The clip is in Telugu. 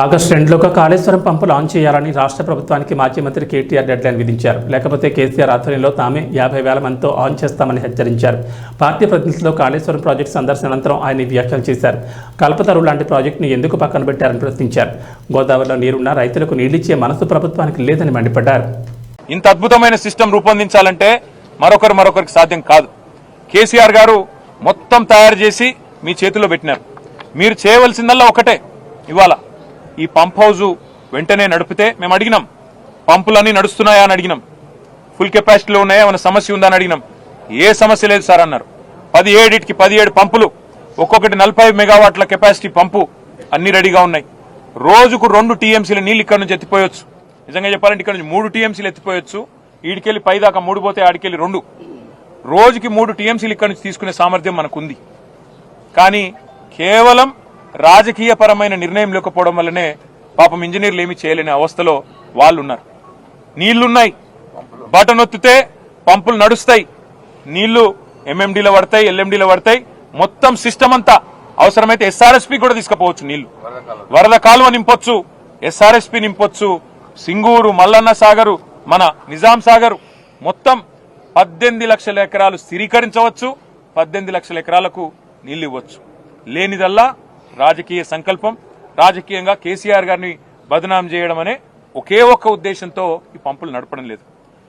ఆగస్టు రెండులోగా కాళేశ్వరం పంపు లాంచ్ చేయాలని రాష్ట్ర ప్రభుత్వానికి మాజీ మంత్రి కేటీఆర్ డెడ్లైన్ విధించారు. లేకపోతే కేసీఆర్ ఆధ్వర్యంలో తామే యాభై వేల మందితో ఆన్ చేస్తామని హెచ్చరించారు. పార్టీ ప్రతినిధులతో కాళేశ్వరం ప్రాజెక్టు సందర్శన అనంతరం ఆయన వ్యాఖ్యలు చేశారు. కల్పతరు లాంటి ప్రాజెక్టును ఎందుకు పక్కన పెట్టారని ప్రశ్నించారు. గోదావరిలో నీరున్న రైతులకు నీళ్ళిచ్చే మనసు ప్రభుత్వానికి లేదని మండిపడ్డారు. ఇంత అద్భుతమైన సిస్టమ్ రూపొందించాలంటే మరొకరు మరొకరికి సాధ్యం కాదు. కేసీఆర్ గారు మొత్తం తయారు చేసి మీ చేతిలో పెట్టినారు. మీరు చేయవలసిందల్లా ఒకటే ఇవాళ. ఈ పంప్ హౌజ్ వెంటనే నడిపితే మేము అడిగినాం పంపులన్నీ నడుస్తున్నాయా అని అడిగినాం. ఫుల్ కెపాసిటీలో ఉన్నాయా ఏమైనా సమస్య ఉందా అని అడిగినాం. ఏ సమస్య లేదు సార్ అన్నారు. పది ఏడిటికి పదిహేడు పంపులు ఒక్కొక్కటి నలభై మెగావాట్ల కెపాసిటీ పంపు అన్ని రెడీగా ఉన్నాయి. రోజుకు రెండు టీఎంసీల నీళ్ళు ఇక్కడ నుంచి ఎత్తిపోయొచ్చు. నిజంగా చెప్పాలంటే ఇక్కడ నుంచి మూడు టీఎంసీలు ఎత్తిపోయొచ్చు. ఈడికెళ్ళి పైదాకా మూడు పోతే ఆడికెళ్ళి రెండు. రోజుకి మూడు టీఎంసీలు ఇక్కడ నుంచి తీసుకునే సామర్థ్యం మనకుంది. కానీ కేవలం రాజకీయపరమైన నిర్ణయం లేకపోవడం వల్లనే పాపం ఇంజనీర్లు ఏమి చేయలేని అవస్థలో వాళ్ళు ఉన్నారు నీళ్ళున్నాయి. బటన్ ఒత్తితే పంపులు నడుస్తాయి. నీళ్ళు ఎంఎండీలో పడతాయి ఎల్ఎండీలో పడతాయి. మొత్తం సిస్టమ్ అంతా అవసరమైతే ఎస్ఆర్ఎస్పి కూడా తీసుకుపోవచ్చు నీళ్ళు. వరద కాలువ నింపొచ్చు ఎస్ఆర్ఎస్పి నింపొచ్చు. సింగూరు మల్లన్న సాగరు మన నిజాం సాగరు మొత్తం పద్దెనిమిది లక్షల ఎకరాలు స్థిరీకరించవచ్చు పద్దెనిమిది లక్షల ఎకరాలకు నీళ్ళు ఇవ్వచ్చు. లేనిదల్లా రాజకీయ సంకల్పం రాజకీయంగా కేసీఆర్ గారిని బదనాం చేయడం అనే ఒకే ఒక్క ఉద్దేశంతో ఈ పంపులు నడపడం లేదు.